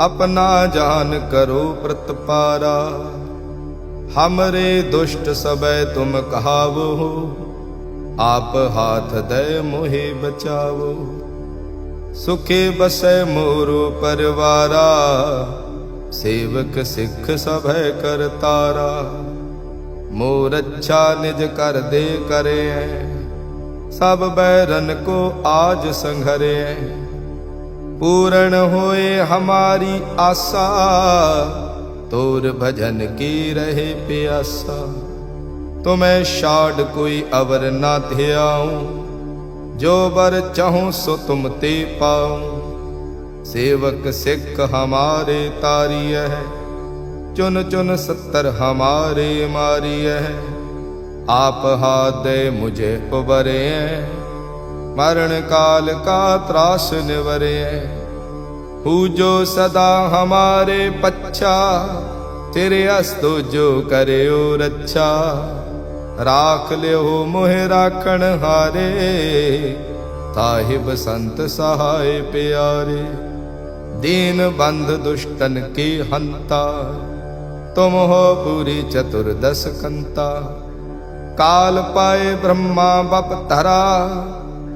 ਆਪਣਾ ਜਾਨ ਕਰੋ ਪ੍ਰਤਪਾਰਾ। ਹਮਰੇ ਦੁਸ਼ਟ ਸਬੈ ਤੁਮ ਕਹਾਵੋ, ਆਪ ਹਾਥ ਦੈ ਮੋਹਿ ਬਚਾਵੋ। ਸੁਖੇ ਬਸੈ ਮੋਰੋ ਪਰਵਾਰਾ, ਸੇਵਕ ਸਿੱਖ ਸਭੈ ਕਰਤਾਰਾ ਮੋਰ ਅੱਛਾ ਨਿਜ ਕਰ ਦੇ ਕਰੇ, ਸਭ ਬੈਰਨ ਕੋ ਆਜ ਸੰਘਰੇ। ਪੂਰਨ ਹੋਏ ਹਮਾਰੀ ਆਸਾ ਤੋਰ ਭਜਨ ਕੀ ਰਹੇ ਪਿਆਸਾ ਤੁਮੈ ਛਾੜ ਕੋਈ ਅਵਰ ਨਾ ਧਿਆਉ ਜੋ ਬਰ ਚਾਹੂੰ ਸੋ ਤੁਮ ਤੇ ਪਾਉ ਸੇਵਕ ਸਿੱਖ ਹਮਾਰੇ ਤਾਰੀਐ ਚੁਨ ਚੁਨ ਸੱਤਰ ਹਮਾਰੇ ਮਾਰੀਐ ਆਪ ਹਾਥ ਦੇ ਮੁਝੇ ਉਬਰੇ ਮਰਨ ਕਾਲ ਕਾ ਤਰਾਸ ਨਿਵਰੇ। ਹੂ ਜੋ ਸਦਾ ਹਮਾਰੇ ਪੱਛਾ, ਤੇਰੇ ਅਸਤੋ ਜੋ ਕਰਿਓ ਰੱਛਾ। ਰਾਖ ਲਿਓ ਮੋਹਿ ਰਾਖਣ ਹਾਰੇ ਸਾਹਿਬ ਸੰਤ ਸਹਾਇ ਪਿਆਰੇ। ਦੀਨ ਬੰਧ ਦੁਸ਼ਟਨ ਕੀ ਹੰਤਾ, ਤੁਮ ਹੋ ਪੂਰੀ ਚਤੁਰਦਸ ਕੰਤਾ। ਕਾਲ ਪਾਏ ਬ੍ਰਹਮਾ ਬਪ ਧਰਾ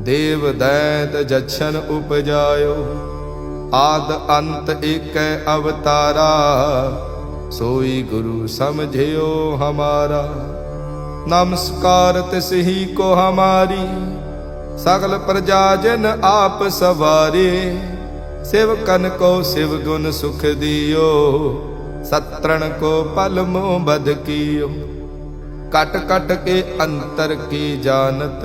ਦੇਵ ਦੈਤ ਜਛਨ ਉਪਜਾਇਓ, ਆਦ ਅੰਤ ਏਕੈ ਅਵਤਾਰਾ, ਸੋਈ ਗੁਰੂ ਸਮਝਿਓ ਹਮਾਰਾ। ਨਮਸਕਾਰ ਤਿਸ ਕੋ ਹਮਾਰੀ, ਸਗਲ ਪ੍ਰਜਾ ਜਨ ਆਪ ਸਵਾਰੇ। ਸਿਵਕਨ ਕੋ ਸਿਵ ਗੁਣ ਸੁਖ ਦਿਓ, ਸਤਰਣ ਕੋ ਪਲ ਮੋ ਬਦ ਕੀਓ। ਕਟ ਕਟ ਕੇ ਅੰਤਰ ਕੀ ਜਾਣਤ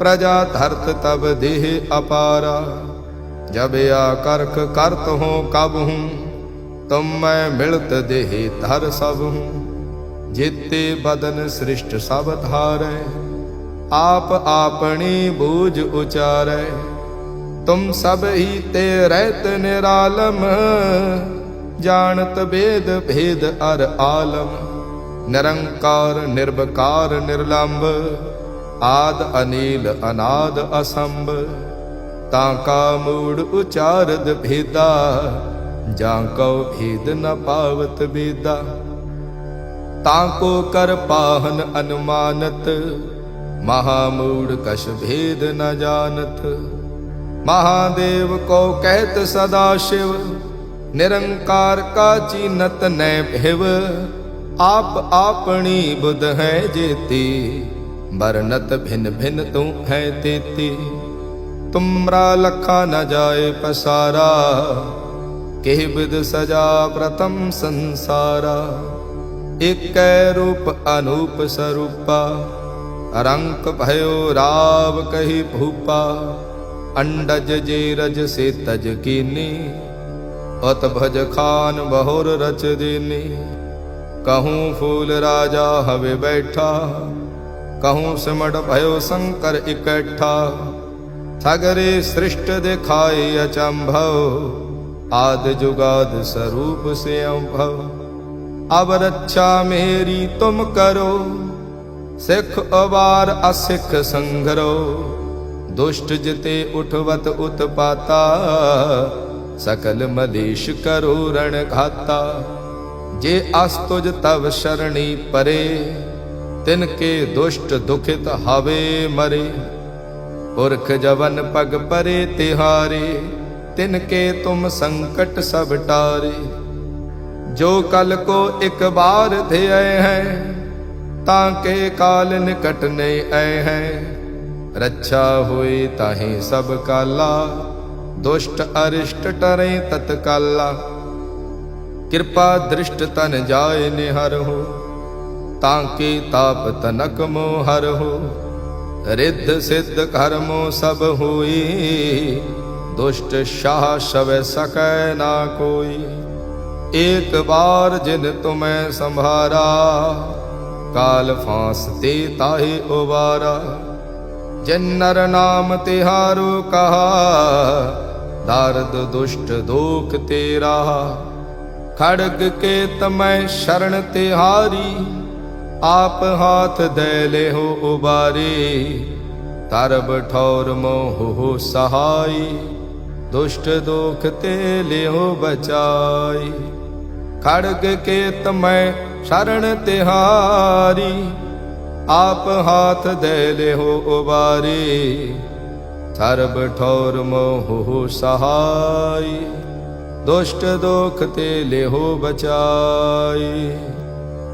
ਪ੍ਰਜਾ ਧਰਤ ਤਬ ਦੇਹ ਅਪਾਰਾ, ਜਬ ਆ ਕਰਤ ਹੋ ਕਬ ਹੂੰ, ਤੁਮ ਮੈਂ ਮਿਲਤ ਦੇਹ ਧਰ ਸਭ ਹੂੰ। ਜੀਤੇ ਬਦਨ ਸ੍ਰਿਸ਼ਟ ਸਭ ਧਾਰੈ, ਆਪ ਆਪਣੀ ਬੂਝ ਉਚਾਰੈ। ਤੁਮ ਸਭ ਹੀ ਤੇ ਰਹਿਤ ਨਿਰਾਲਮ, ਜਾਣਤ ਬੇਦ ਭੇਦ ਅਰ ਆਲਮ। ਨਿਰੰਕਾਰ ਨਿਰਭਕਾਰ ਨਿਰਲੰਭ ਆਦ ਅਨੀਲ ਅਨਾਦ ਅਸੰਭ, ਤਾਂ ਕਾ ਮੂੜ ਉਚਾਰਦ ਭੇਦਾ, ਜਾਂ ਕਉ ਭੇਦ ਨ ਪਾਵਤ ਬੇਦਾ। ਤਾਂ ਕੋ ਕਰ ਪਾਹਨ ਅਨੁਮਾਨਤ, ਮਹਾ ਮੂੜ ਕਛ ਭੇਦ ਨ ਜਾਣਤ। ਮਹਾਦੇਵ ਕੋ ਕਹਿਤ ਸਦਾ ਸ਼ਿਵ, ਨਿਰੰਕਾਰ ਕਾ ਚੀਨਤ ਨੈ ਭਿਵ। ਆਪ ਆਪਣੀ ਬੁਧ ਹੈ ਜੇਤੀ ਬਰਨਤ ਭਿਨ ਭਿਨ ਤੂੰ ਹੈ ਤੇਤੀ। ਤੁਮਰਾ ਲਖਾ ਨ ਜਾਏ ਪਸਾਰਾ। ਕਿਹ ਬਿਦ ਸਜਾ ਪ੍ਰਤਮ ਸੰਸਾਰਾ। ਇਕੈ ਰੂਪ ਅਨੂਪ ਸਰੂਪਾ। ਰੰਕ ਭਇਓ ਰਾਵ ਕਹੀ ਭੂਪਾ। ਅੰਡਜ ਜੇ ਰਜ ਸੇ ਤਜ ਕੀਨੀ। ਅਤ ਭਜ ਖਾਨ ਬਹੁਰ ਰਚ ਦੇਨੀ। ਕਹੂੰ ਫੂਲ ਰਾਜਾ ਹਵੇ ਬੈਠਾ। ਕਹੂੰ ਸਿਮੜ ਭਇਓ ਸੰਕਰ ਇਕੱਠਾ ਸਗਰੇ ਸ੍ਰਿਸ਼ਟ ਦਿਖਾਏ ਅਚੰਭਵ ਆਦ ਜੁਗਾਦ ਸਰੂਪ ਸੇ ਅੰਭਵ ਅਬ ਰੱਛਾ ਮੇਰੀ ਤੁਮ ਕਰੋ ਸਿੱਖ ਅਵਾਰ ਅਸਿੱਖ ਸੰਗਰੋ ਦੁਸ਼ਟ ਜਿਤੇ ਉਠਵਤ ਉਤਪਾਤਾ ਸਕਲ ਮਲੇਸ਼ ਕਰੋ ਰਣ ਘਾਤਾ ਜੇ ਅਸਤੁਜ ਤਵ ਸ਼ਰਣੀ ਪਰੇ ਤਿਨ ਕੇ ਦੁਸ਼ਟ ਦੁਖਿਤ ਹਾਵੇ ਮਰੇ। ਪੁਰਖ ਜਵਨ ਪਗ ਪਰੇ ਤਿਹਾਰੇ, ਤਿਨ ਕੇ ਤੁਮ ਸੰਕਟ ਸਭ ਟਾਰੇ। ਜੋ ਕਲ ਕੋ ਇੱਕ ਬਾਰ ਧਿਆਏ ਹੈ, ਤਾਂ ਕੇ ਕਾਲ ਨਿਕਟ ਨਹੀਂ ਆਏ ਹੈ। ਰੱਛਾ ਹੋਈ ਤਾਹੀ ਸਭ ਕਾਲਾ, ਦੁਸ਼ਟ ਅਰਿਸ਼ਟ ਟਰੇ ਤਤਕਾਲਾ। ਕਿਰਪਾ ਦ੍ਰਿਸ਼ਟ ਤਨ ਜਾਏ ਨਿਹਰ ਹੋ ਤਾਂ ਕੀ ਤਾਪ ਤਨਕ ਮੋ ਹਰਹੁ ਰਿੱਧ ਸਿੱਧ ਕਰਮੋ ਸਭ ਹੋਈ। ਦੁਸ਼ਟ ਸ਼ਾਹ ਸ਼ਵੈ ਸਕੈ ਨਾ ਕੋਈ। ਏਕ ਬਾਰ ਜਿਨ ਤੁਮੈ ਸੰਭਾਰਾ, ਕਾਲ ਫਾਂਸ ਤੇ ਤਾਹੇ ਉਬਾਰਾ ਜਿਨ ਨਰ ਨਾਮ ਤਿਹਾਰੋ ਕਹਾ, ਦਰਦ ਦੁਸ਼ਟ ਦੋਖ ਤੇਰਾ। ਖੜਗ ਕੇ ਤਮੈ ਸ਼ਰਨ ਤਿਹਾਰੀ ਆਪ ਹਾਥ ਦੇ ਲਿਹੋ ਉਬਾਰੀ, ਤਰਬ ਠੌਰ ਮੋਹ ਸਹਾਈ, ਦੁਸ਼ਟ ਦੋਖ ਤੇ ਲਿਹੋ ਬਚਾਈ। ਖੜਗ ਕੇ ਤਮੈ ਸ਼ਰਣ ਤਿਹਾਰੀ, ਆਪ ਹਾਥ ਦੇ ਲਿਹੋ ਉਬਾਰੀ ਸਰਬ ਠੌਰ ਮੋਹ ਸਹਾਈ, ਦੁਸ਼ਟ ਦੋਖ ਤੇ ਲਿਹੋ ਬਚਾਈ।